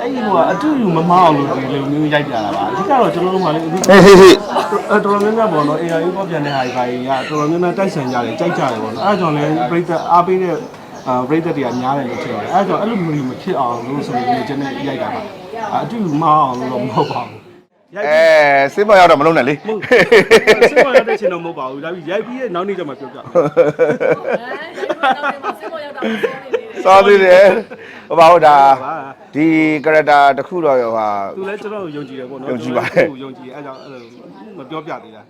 အဲ့ဒီကအတူတူမမအောင်လို့ဒီလိုမျိုးရိုက်ကြတာပါအဓိကတော့ကျွန်တော်တို့ကလည်းအခုဟေးဟေးဟေးအတော်များများပေါ့နော် AI ပေါ့ပြန်တဲ့ဟာတွေပါကြီးကတော်တော်များများတိုက်ဆိုင်ကြတယ်ကြိုက်ကြတယ်ပေါ့နော်အဲ့ဒါကြောင့်လည်းပရိသတ်အားပေးတဲ့အာပရိသတ်တွေကများတယ်လို့ထင်တယ်အဲ့ဒါကြောင့်အဲ့လိုမျိုးမဖြစ်အောင်လို့ဆိုပြီးကျွန်တော်ရိုက်တာပါအတူတူမအောင်လို့တော့မဟုတ်ပါဘူး ရိုက်အဲစစ်မရောက်တော့မလုံးနဲ့လေမဟုတ်စစ်မရတဲ့ချင်းတော့မဟုတ်ပါဘူးဒါပြီးရိုက်ပြီးရဲ့နောက်နေ့ကျမှပြောပြစောသေးတယ်ဟိုပါဟုတ်ဒါဒီ character တစ်ခုတော့ဟာ သူလည်းကျွန်တော်ကိုယုံကြည်တယ်ပေါ့နော်ယုံကြည်ပါတယ်သူ့ကိုယုံကြည်အဲ့ကြောင့်အဲ့လိုမပြောပြသေးတာ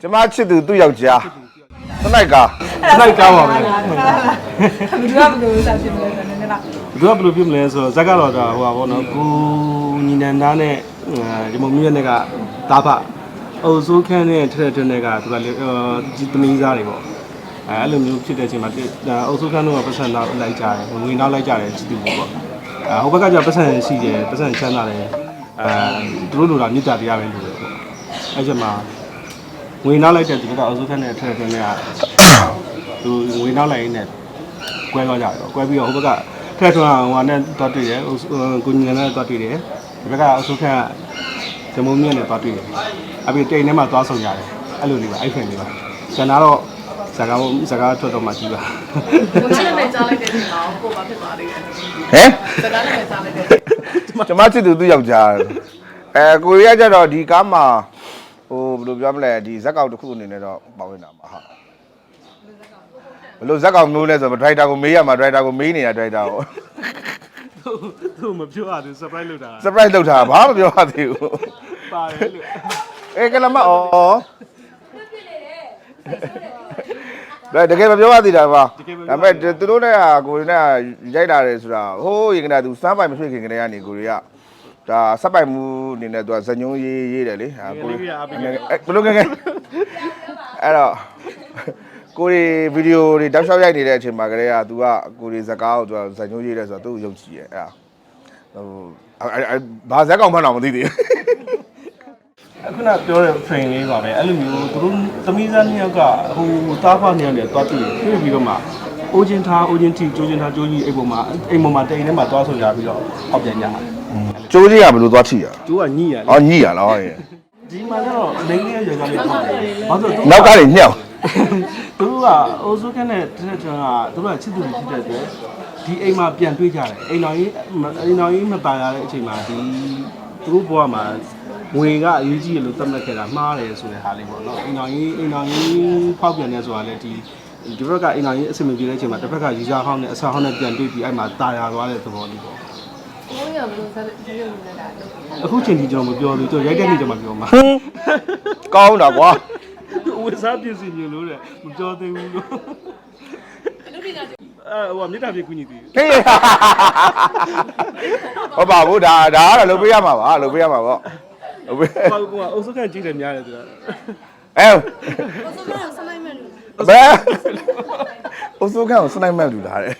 ကျမချစ်သူသူ့ယောက်ျားသနိုက်က လိုက်ကားပါပဲ ဘယ်သူကဘယ်လိုစားဖြစ်လဲဆိုတော့နည်းနည်းလားသူကဘယ်လိုဖြစ်မလဲဆိုတော့ဇက်ကတော့ဒါဟိုပါဘောနော်ကိုညီနန္ဒာနဲ့ဒီမမျိုးနဲ့ကတာဖအုပ်စိုးခန်းနဲ့ထက်ထက်နဲ့ကသူကလေဒီသမီးစားတွေပေါ့အဲအဲ့လိုမျိုးဖြစ်တဲ့အချိန်မှာအုပ်စိုးခန်းတို့ကပတ်စံတော့လိုက်ကြတယ်ငွေနောက်လိုက်ကြတယ်ကြည့်သူပေါ့အဲဟိုဘက်ကကျပတ်စံရှိတယ်ပတ်စံချမ်းသာတယ်အဲသူတို့လိုတာမြစ်တာတရားပဲလို့ပေါ့အဲ့ချက်မှာငွေနောက်လိုက်တဲ့ဒီကအုပ်စိုးခန်းနဲ့ထက်ထက်နဲ့ကသူငွေနောက်လိုက်ရင်းနဲ့ ကွဲသွားကြတယ်ပေါ့ကွဲပြီးတော့ဟိုဘက်ကထက်ထွန်းဟိုဟာနဲ့တွားတွေ့တယ်ဟိုကိုညီနဲ့တွားတွေ့တယ်ဒီဘက်ကအဆုခန့်ကဇမုံမြင့်နဲ့တွားတွေ့တယ်အပြင်တိန်ထဲမှာတွားဆောင်ကြတယ်အဲ့လိုလေးပါအဲ့ဖင်လေးပါကျန်တာတော့ဇာကာဇာကာထွက်တော့မှကြည့်ပါကိုချစ်နဲ့ကြားလိုက်တဲ့ချိန်မှာကိုဘာဖြစ်သွားလဲဟမ်စကားနဲ့ကြားလိုက်တဲ့ကျမချစ်သူသူ့ယောက်ျားအဲကိုရီးယားကျတော့ဒီကားမှာဟိုဘယ်လိုပြောမလဲဒီဇက်ကောင်တစ်ခုအနေနဲ့တော့ပါဝင်တာမှာဟာ ဘယ်လိုဇက်ကောင်မျိုးလဲဆိုတော့ဒရိုက်တာကိုမေးရမှာဒရိုက်တာကိုမေးနေတာဒရိုက်တာကို သူမပြောရဘူး surprise လုပ်တာ surprise လုပ်တာဘာမှမပြောရသေးဘူးပါတယ်လို့အေးကလမအော်ဒါတကယ်မပြောရသေးတာပါဒါပေမဲ့သူတို့နဲ့ကိုရီးနဲ့ရိုက်လာတယ်ဆိုတာဟိုးရင်ကတည်းကသူစမ်းပိုင်မဖြစ်ခင်ကတည်းကနေကိုရီးကဒါစက်ပိုင်မှုအနေနဲ့သူကဇညုံရေးရေးတယ်လေဟာကိုရီးဘယ်လိုငယ်ငယ်အဲ့တော့ ကိုရီဗီဒီယိုတွေတောက်လျှောက်ရိုက်နေတဲ့အချိန်မှာကလေးက तू ကကိုရီဇကားကို तू ဇညုံရေးတယ်ဆိုတော့သူ့ကိုယုံကြည်ရဲ့အဲ့ဒါဟိုဘာဇက်ကောင်မှန်းတော့မသိသေးဘူးအခုနပြောတဲ့ train လေးပါပဲအဲ့လိုမျိုးသူတို့သမီးသားနှစ်ယောက်ကဟိုတားဖာနှစ်ယောက်နဲ့တွားတွေ့တွေ့ပြီးတော့မှအိုးချင်းထားအိုးချင်းတီကျိုးချင်းထားကျိုးကြီးအိမ်ပေါ်မှာအိမ်ပေါ်မှာတိန်ထဲမှာတွားဆောင်ကြပြီးတော့ဟောက်ပြန်ကြတယ်ကျိုးကြီးကဘယ်လိုသွားထိရကျိုးကညိရလေအော်ညိရလားဟောရေဒီမှာတော့လိန်လေးရရကြလေးပေါ့ဘာလို့လဲနောက်ကားတွေညှောက် သူတို့ကအိုဇိုကန်နဲ့တက်ချန်ကသူတို့ကချစ်သူတွေဖြစ်တဲ့အတွက်ဒီအိမ်မှာပြန်တွေ့ကြတယ်အိမ်တော်ကြီးအိမ်တော်ကြီးမပါရတဲ့အချိန်မှာဒီသူတို့ဘဝမှာငွေကအရေးကြီးတယ်လို့သတ်မှတ်ခဲ့တာမှားတယ်ဆိုတဲ့ဟာလေးပေါ့နော်အိမ်တော်ကြီးအိမ်တော်ကြီးဖောက်ပြန်နေဆိုတာလေဒီဒီဘက်ကအိမ်တော်ကြီးအဆင်မပြေတဲ့အချိန်မှာတစ်ဘက်ကယူဇာဟောင်းနဲ့အဆာဟောင်းနဲ့ပြန်တွေ့ပြီးအဲ့မှာတာယာသွားတဲ့သဘောလေးပေါ့ကိုရဘယ်လိုစားတဲ့ဒီလိုနေတာလဲအခုချိန်ကြီးကျွန်တော်မပြောလို့ကျွန်တော်ရိုက်တဲ့နေ့ကျမှပြောမှာကောင်းတာကွာ ဝတ်စားပြည့်စင်ညလို့တဲ့မပြောသေးဘူးလို့လူပညာရှင်အဲဟိုမြေတားပြေကူညီသေးဟေးဟုတ်ပါဘူးဒါဒါကတော့လုပ်ပေးရမှာပါလုပ်ပေးရမှာပေါ့လုပ်ပေးဟိုကအုပ်စုကန်ကြည့်တယ်များတယ်သူကအဲအစိုးရဆလိုက်မဲ့လူဘယ်အစိုးကန်ကိုစနိုက်မက်လူလာတယ်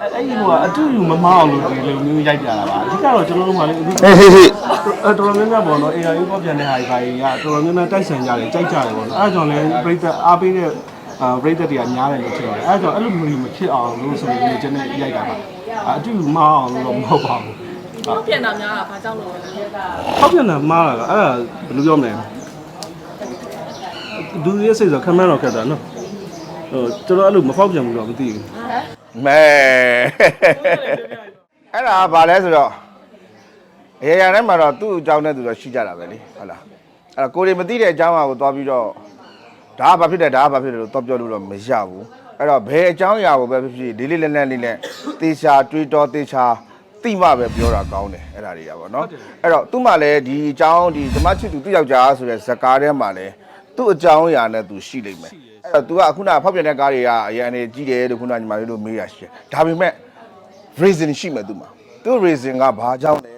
အဲ့ဒီဟိုကအတူတူမမအောင်လို့ဒီလိုမျိုးရိုက်ကြတာပါအဓိကတော့ကျွန်တော်တို့ကလည်းအခုဟေးဟေးဟေး တော်တော်များများပေါ့နော် AI ပေါ့ပြန်တဲ့ဟာတွေပါကြီးကတော်တော်များများတိုက်ဆိုင်ကြတယ်ကြိုက်ကြတယ်ပေါ့နော်အဲ့ဒါကြောင့်လည်းပရိသတ်အားပေးတဲ့အာပရိသတ်တွေကများတယ်လို့ထင်တယ်အဲ့ဒါကြောင့်အဲ့လိုမျိုးမဖြစ်အောင်လို့ဆိုပြီးကျွန်တော်ရိုက်တာပါအတူတူမအောင်လို့တော့မဟုတ်ပါဘူးကိုပြန်တာများတာဘာကြောင့်လို့လဲဖောက်ပြန်တာမှားတာကအဲ့ဒါဘယ်လိုပြောမလဲဒူရဲ့စိတ်ဆိုခံမတော့ခက်တာနော်ဟိုကျွန်တော်အဲ့လိုမဖောက်ပြန်ဘူးတော့မသိဘူးမဲအဲ့ဒါဘာလဲဆိုတော့ အရာရာထဲမှာတော့သူ့အကြောင်းနဲ့သူတော့ရှိကြတာပဲလေဟုတ်လားအဲ့တော့ကိုရီမသိတဲ့အကြောင်းအရာကိုသွားပြီးတော့ဒါကဘာဖြစ်တယ်ဒါကဘာဖြစ်တယ်လို့တော့ပြောလို့တော့မရဘူးအဲ့တော့ဘယ်အကြောင်းအရာကိုပဲဖြစ်ဖြစ်လေးလေးလက်လက်လေးနဲ့တေချာတွေးတော်တေချာတိမှပဲပြောတာကောင်းတယ်အဲ့ဒါတွေကပေါ့နော်အဲ့တော့သူ့မှာလည်းဒီအကြောင်းဒီဓမ္မချစ်သူသူ့ယောက်ျားဆိုတဲ့ဇကားထဲမှာလည်းသူ့အကြောင်းအရာနဲ့သူရှိလိမ့်မယ်အဲ့တော့ तू ကအခုနဖောက်ပြန်တဲ့ကားတွေကအရန်နေကြီးတယ်လို့ခုနညီမလေးတို့မေးရရှိတယ်ဒါပေမဲ့ reason ရှိမယ်သူမှာသူ reason ကဘာကြောင့်လဲဆိုတဲ့ဟာမျို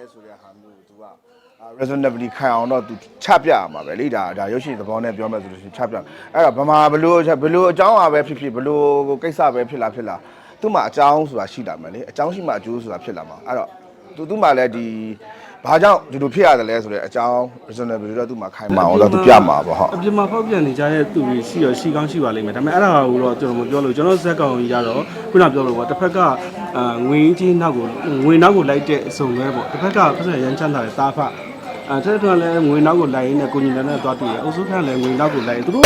းကို तू က reasonably ခံအောင်တော့ तू ချပြရမှာပဲလေဒါဒါရုပ်ရှင်သဘောနဲ့ပြောမယ်ဆိုလို့ရှိရင်ချပြအဲ့တော့ဗမာဘလို့ဘလို့အကြောင်းအရာပဲဖြစ်ဖြစ်ဘလို့ကိစ္စပဲဖြစ်လာဖြစ်လာသူ့မှာအကြောင်းဆိုတာရှိလာမယ်လေအကြောင်းရှိမှအကျိုးဆိုတာဖြစ်လာမှာအဲ့တော့ तू သူ့မှာလည်းဒီဘာကြောင့်ဒီလိုဖြစ်ရတယ်လဲဆိုတဲ့အကြောင်း reasonable တော့သူ့မှာခိုင်မာအောင်တော့သူပြမှာပေါ့ဟုတ်အပြင်မှာဖောက်ပြန်နေကြတဲ့သူတွေရှိရရှိကောင်းရှိပါလိမ့်မယ်ဒါပေမဲ့အဲ့ဒါကိုတော့ကျွန်တော်မပြောလို့ကျွန်တော်ဇက်ကောင်ကြီးကတော့ခုနပြောလို့ပေါ့တစ်ဖက်ကအာငွေကြီးနောက်ကိုငွေနောက်ကိုလိုက်တဲ့အစုံပဲပေါ့တစ်ဖက်ကပတ်စံရမ်းချမ်းသာတဲ့တာဖ အဲတဲ့တော့လည်းငွေနောက်ကိုလိုက်ရင်းနဲ့ကိုညီနဲ့နဲ့သွားတွေ့ရအုပ်စုခန့်လည်းငွေနောက်ကိုလိုက်သူတို့က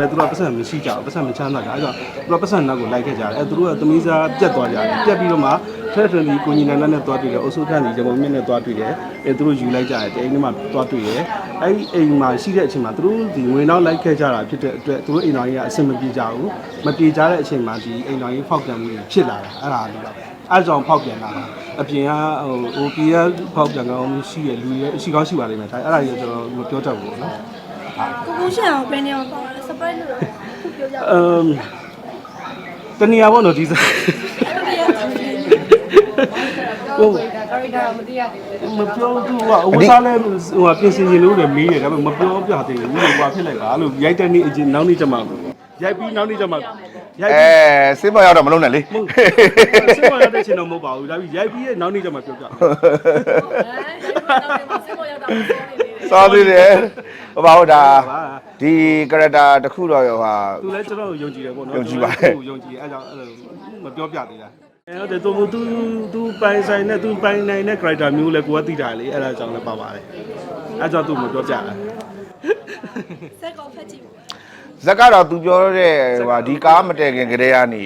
လည်းသူတို့ပတ်စံမရှိကြဘူးပတ်စံမချမ်းသာကြအဲကြောင့်သူတို့ပတ်စံနောက်ကိုလိုက်ခဲ့ကြတယ်အဲသူတို့ကသမီးစားပြတ်သွားကြတယ်ပြတ်ပြီးတော့မှတဲ့ထွန်ဒီကိုညီနဲ့နဲ့သွားတွေ့တယ်အုပ်စုခန့်ကြီးရမုံမြင့်နဲ့သွားတွေ့တယ်အဲသူတို့ယူလိုက်ကြတယ်တဲ့အိမ်ထဲမှာသွားတွေ့တယ်အဲဒီအိမ်မှာရှိတဲ့အချိန်မှာသူတို့ဒီငွေနောက်လိုက်ခဲ့ကြတာဖြစ်တဲ့အတွက်သူတို့အိမ်တော်ကြီးကအဆင်မပြေကြဘူးမပြေကြတဲ့အချိန်မှာဒီအိမ်တော်ကြီးဖောက်ပြန်မှုတွေဖြစ်လာတာအဲ့ဒါလေးတော့ အဲကြောင့်ဖောက်ပြန်လာတာအပြင်ကဟိုဟိုပြည်ကဖောက်ပြန်ကောင်းရှိရလူရရှိကောင်းရှိပါလိမ့်မယ်ဒါအဲ့ဒါကြီးကျွန်တော်မပြောတတ်ဘူးပေါ့နော်ကိုကိုရှင်အောင်ဘယ်နေအောင်ပေါ့လဲ surprise လို့ပြောကြအမ်တနည်းအားပေါ့နော်ဒီစားကိုယ်က character မသိရသေးဘူးမပြောသူကအဝစားလဲဟိုပြင်ဆင်ရင်လို့လည်းမေးတယ်ဒါပေမဲ့မပြောပြသေးဘူးဟိုဘာဖြစ်လိုက်ပါလို့ရိုက်တဲ့နေ့အချင်းနောက်နေ့ကျမှရိုက်ပြီးနောက်နေ့ကျမှ ရိုက်အဲပြီးစေးမရောက်တော့မလုံးနဲ့လေမဟုတ်စင်မရတဲ့ချင်းတော့မဟုတ်ပါဘူးဒါပြီးရိုက်ပြီးရဲ့နောက်နေ့ကျမှပြောပြဟမ်ဒါပေမဲ့တော့စင်ပေါ်ရောက်တာမစောနေသေးတယ်စောသေးတယ်ဟိုပါဟုတ်ဒါပါဒီ character တစ်ခုတော့ဟာသူလည်းကျွန်တော်ကိုယုံကြည်တယ်ပေါ့နော်ယုံကြည်ပါတယ်သူ့ကိုယုံကြည်အဲကြောင့်အဲ့လိုမပြောပြသေးတာအဲဟုတ်တယ်သူသူသူပိုင်ဆိုင်နဲ့သူပိုင်နိုင်တဲ့ character မျိုးလည်းကိုကသိတာလေအဲ့ဒါကြောင့်လည်းပါပါတယ်အဲကြောင့်သူမပြောပြတာစက်ကောင်ဖက်ကြည့်ပါ ဇက်ကတော့ तू ပြောတဲ့ဟိုဒီကားမတည်ခင်ကတည်းကနေ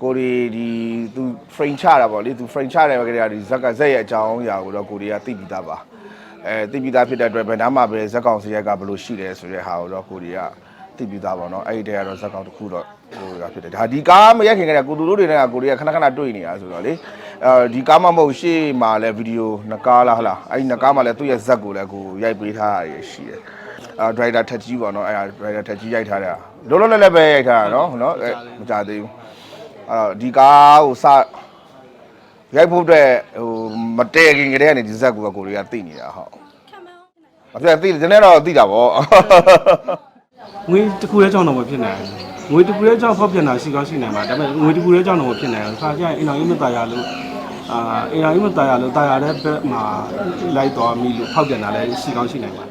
ကိုရီဒီ तू frame ချတာပေါ့လေ तू frame ချတယ်ပဲကတည်းကဒီဇက်ကဇက်ရဲ့အကြောင်းအရာကိုတော့ကိုရီကသိပြီးသားပါအဲသိပြီးသားဖြစ်တဲ့အတွက်ဘယ်နားမှာပဲဇက်ကောင်စရိုက်ကဘယ်လိုရှိတယ်ဆိုတဲ့ဟာကိုတော့ကိုရီကသိပြီးသားပါတော့အဲ့ဒီတည်းကတော့ဇက်ကောင်တစ်ခုတော့ကိုရီကဖြစ်တယ်ဒါဒီကားမရက်ခင်ကတည်းကကိုသူတို့တွေကကိုရီကခဏခဏတွေ့နေတာဆိုတော့လေအဲဒီကားမှမဟုတ်ရှေ့မှာလည်းဗီဒီယိုနှစ်ကားလားဟလားအဲ့ဒီနှစ်ကားမှာလည်းသူ့ရဲ့ဇက်ကိုလည်းကိုရိုက်ပေးထားရရှိတယ် ဒရိုက်တာထက်ကြီးပေါ့နော်အဲ့ဒါဒရိုက်တာထက်ကြီးရိုက်ထားတာလောလောလတ်လတ်ပဲရိုက်ထားတာနော်နော်အဲ့မကြသေးဘူးအဲ့တော့ဒီကားကိုစရိုက်ဖို့အတွက်ဟိုမတည့်ခင်ကတည်းကနေဒီဇက်ကိုကိုတွေကသိနေတာဟုတ် ခံမအောင် မဖြစ်သိတယ်နည်းတော့သိတာပေါ့ ငွေတစ်ခုရဲ့ကြောင့်တော့မဖြစ်နိုင်ဘူးငွေတစ်ခုရဲ့ကြောင့်ဖောက်ပြန်တာရှိကောင်းရှိနိုင်မှာဒါပေမဲ့ငွေတစ်ခုရဲ့ကြောင့်တော့မဖြစ်နိုင်ဘူးခါကျရင်အင်တော်ကြီးမตายရလို့အာအင်တော်ကြီးမตายရလို့ตายရတဲ့ဘက်မှာလိုက်သွားမိလို့ဖောက်ပြန်တာလည်းရှိကောင်းရှိနိုင်ပါတယ်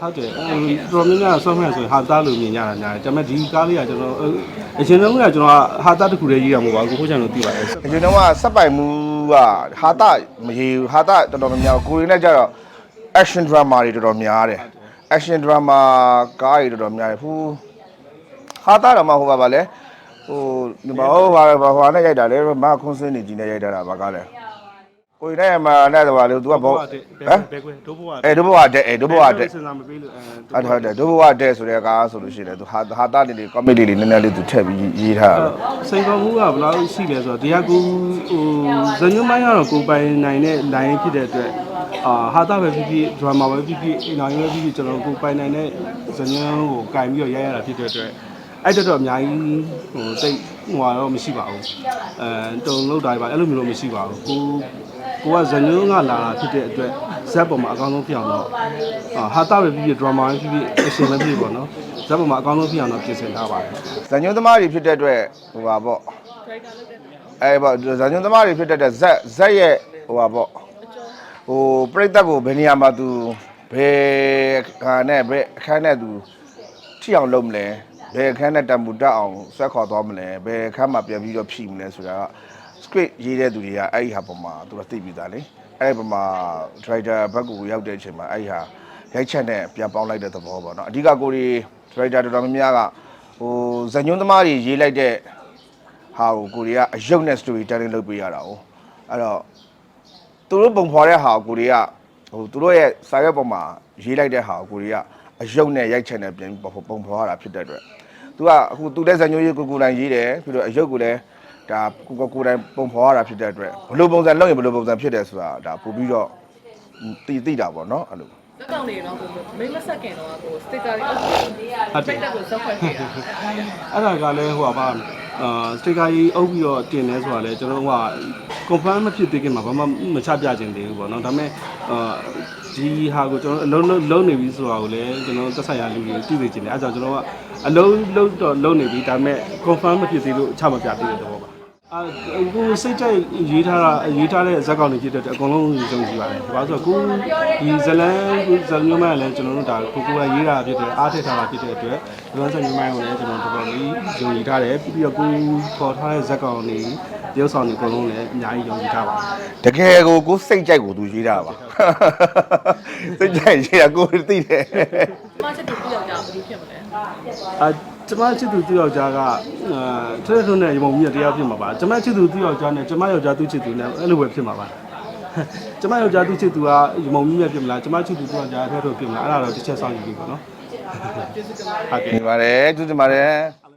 ဟုတ်တယ်အဲတော်များများဆော့ဖက်ဆိုရင်ဟာသားလို့မြင်ကြတာများတယ်ဒါပေမဲ့ဒီကားလေးကကျွန်တော်အရှင်တော့ကကျွန်တော်ဟာသားတစ်ခုလေးရေးရမှာပါကိုခိုးချန်လို့သိပါတယ်ဒီကျွန်တော်ကစက်ပိုင်မှုကဟာတာမရေဘူးဟာတာတော်တော်များများကိုရင်းနဲ့ကြတော့ action drama တွေတော်တော်များတယ် action drama ကားတွေတော်တော်များတယ်ဟူဟာတာတော့မဟုတ်ပါပါလေဟိုဒီမှာဟိုဟာဟိုဟာနဲ့ရိုက်တာလေမခွန်းစင်းနေကြီးနဲ့ရိုက်တာဘာကားလဲ ကိုရင်းနဲ့မှာနဲ့တော့လေ तू ကဘောဟမ်ဘယ်ကွယ်ဒိုးဘွားအဲဒုဘဝတဲ့အဲဒုဘဝတဲ့စဉ်းစားမပေးလို့အဲအဲ့ဟုတ်တယ်ဒုဘဝတဲ့ဆိုတဲ့ကားဆိုလို့ရှိရင်သူဟာဟာတာနေလေး comedy လေးနည်းနည်းလေးသူထည့်ပြီးရေးထားတာစိန်ခေါ်မှုကဘယ်လောက်ရှိလဲဆိုတော့တရားကူဟိုဇညွမိုင်းကတော့ကိုပိုင်နိုင်တဲ့ line ဖြစ်တဲ့အတွက်အာဟာတာပဲဖြစ်ဖြစ် drama ပဲဖြစ်ဖြစ်အင်တာဗျူးပဲဖြစ်ဖြစ်ကျွန်တော်ကိုပိုင်နိုင်တဲ့ဇညွကိုကင်ပြီးတော့ရိုက်ရတာဖြစ်တဲ့အတွက်အဲ့တက်တော့အများကြီးဟိုတိတ်ဟိုတော့မရှိပါဘူးအဲတုံလောက်တာပါအဲ့လိုမျိုးတော့မရှိပါဘူးကို ကိုကဇညွကလာတာဖြစ်တဲ့အတွက်ဇက်ပေါ်မှာအကောင်းဆုံးဖြစ်အောင်တော့အာဟာတာပဲဖြစ်ဖြစ် drama ပဲဖြစ်ဖြစ် action ပဲဖြစ်ဖြစ်ပေါ့နော်ဇက်ပေါ်မှာအကောင်းဆုံးဖြစ်အောင်တော့ပြင်ဆင်ထားပါတယ်ဇညွန်းသမားတွေဖြစ်တဲ့အတွက်ဟိုပါပေါ့အဲပေါ့ဇညွန်းသမားတွေဖြစ်တဲ့အတွက်ဇက်ဇက်ရဲ့ဟိုပါပေါ့ဟိုပြိတ္တကိုဘယ်နေရာမှာသူဘယ်ခါနဲ့ဘယ်အခန်းနဲ့သူထိအောင်လုပ်မလဲဘယ်အခန်းနဲ့တံပူတက်အောင်ဆွဲခေါ်သွားမလဲဘယ်အခန်းမှာပြန်ပြီးတော့ဖြီမလဲဆိုတာက script ရေးတဲ့သူတွေကအဲ့ဒီဟာပေါ်မှာသူတို့သိပြီးသားလေအဲ့ဒီပေါ်မှာ writer ဘက်ကိုရောက်တဲ့အချိန်မှာအဲ့ဒီဟာရိုက်ချက်နဲ့ပြန်ပေါင်းလိုက်တဲ့သဘောပေါ့နော်အဓိကကိုရီ writer တော်တော်များများကဟိုဇညွန်းသမားတွေရေးလိုက်တဲ့ဟာကိုကိုရီကအယုတ်နဲ့ story telling လုပ်ပေးရတာ哦အဲ့တော့သူတို့ပုံဖော်တဲ့ဟာကိုကိုရီကဟိုသူတို့ရဲ့စာရွက်ပေါ်မှာရေးလိုက်တဲ့ဟာကိုကိုရီကအယုတ်နဲ့ရိုက်ချက်နဲ့ပြန်ပုံပုံဖော်ရတာဖြစ်တဲ့အတွက်သူကအခုသူတဲ့ဇညွန်းရေးကိုကိုတိုင်းရေးတယ်ပြီးတော့အယုတ်ကိုလည်း ဒါကိုကိုကိုတိုင်းပုံဖော်ရတာဖြစ်တဲ့အတွက်ဘယ်လိုပုံစံလုပ်ရင်ဘယ်လိုပုံစံဖြစ်တယ်ဆိုတာဒါပို့ပြီးတော့တည်တည်တာပေါ့နော်အဲ့လိုတက်ကောင်နေတော့ကိုမိမဆက်ခင်တော့ကိုစတစ်ကာတွေအုပ်ပြီးပိတ်တက်ကိုစောက်ခွက်ခဲ့တာအဲ့ဒါကလည်းဟိုပါအာစတစ်ကာကြီးအုပ်ပြီးတော့တင်နေဆိုတာလေကျွန်တော်ဟို confirm မဖြစ်သေးခင်မှာဘာမှမချပြခြင်းသေးဘူးပေါ့နော်ဒါပေမဲ့အာဒီဟာကိုကျွန်တော်အလုံးလုံးလုံးနေပြီဆိုတာကိုလည်းကျွန်တော်သက်ဆိုင်ရာလူတွေသိသိချင်တယ်အဲ့ဒါကြောင့်ကျွန်တော်ကအလုံးလုံးတော့လုံးနေပြီဒါပေမဲ့ confirm မဖြစ်သေးလို့ချမပြသေးတဲ့သဘောပါ အာကိုစိတ်ကြိုက်ရေးထားတာရေးထားတဲ့ဇက်ကောင်တွေဖြစ်တဲ့အတွက်အကုန်လုံးယုံကြည်ပါတယ်။ဘာလို့ဆိုတော့ကိုဒီဇလန်ကိုဇလန်မျိုးမိုင်းလည်းကျွန်တော်တို့ဒါကိုကိုကရေးတာဖြစ်တဲ့အားထည့်ထားတာဖြစ်တဲ့အတွက်ဇလန်ဆက်မျိုးမိုင်းကိုလည်းကျွန်တော်တော်တော်လေးယုံကြည်ထားတယ်ပြီးတော့ကိုခေါ်ထားတဲ့ဇက်ကောင်တွေရုပ်ဆောင်တွေအကုန်လုံးလည်းအများကြီးယုံကြည်ထားပါတယ်။တကယ်ကိုကိုစိတ်ကြိုက်ကိုသူရေးတာပါစိတ်ကြိုက်ရေးတာကိုသိတယ်မချစ်တူပြောက်ကြဘယ်လိုဖြစ်မလဲအာ ကျမချစ်သူသူယောက်ျားကအာထွတ်ထွတ်နဲ့ရုံမြင့်တရားဖြစ်မှာပါကျမချစ်သူသူယောက်ျားနဲ့ကျမယောက်ျားသူချစ်သူနဲ့အဲ့လိုပဲဖြစ်မှာပါကျမယောက်ျားသူချစ်သူကရုံမြင့်ဖြစ်မလားကျမချစ်သူသူယောက်ျားထွတ်ထွတ်ဖြစ်မလားအဲ့ဒါတော့တစ်ချက်စောင့်ကြည့်ပြီးပေါ့နော်ဟုတ်ကဲ့နေပါတယ်သူတင်ပါတယ်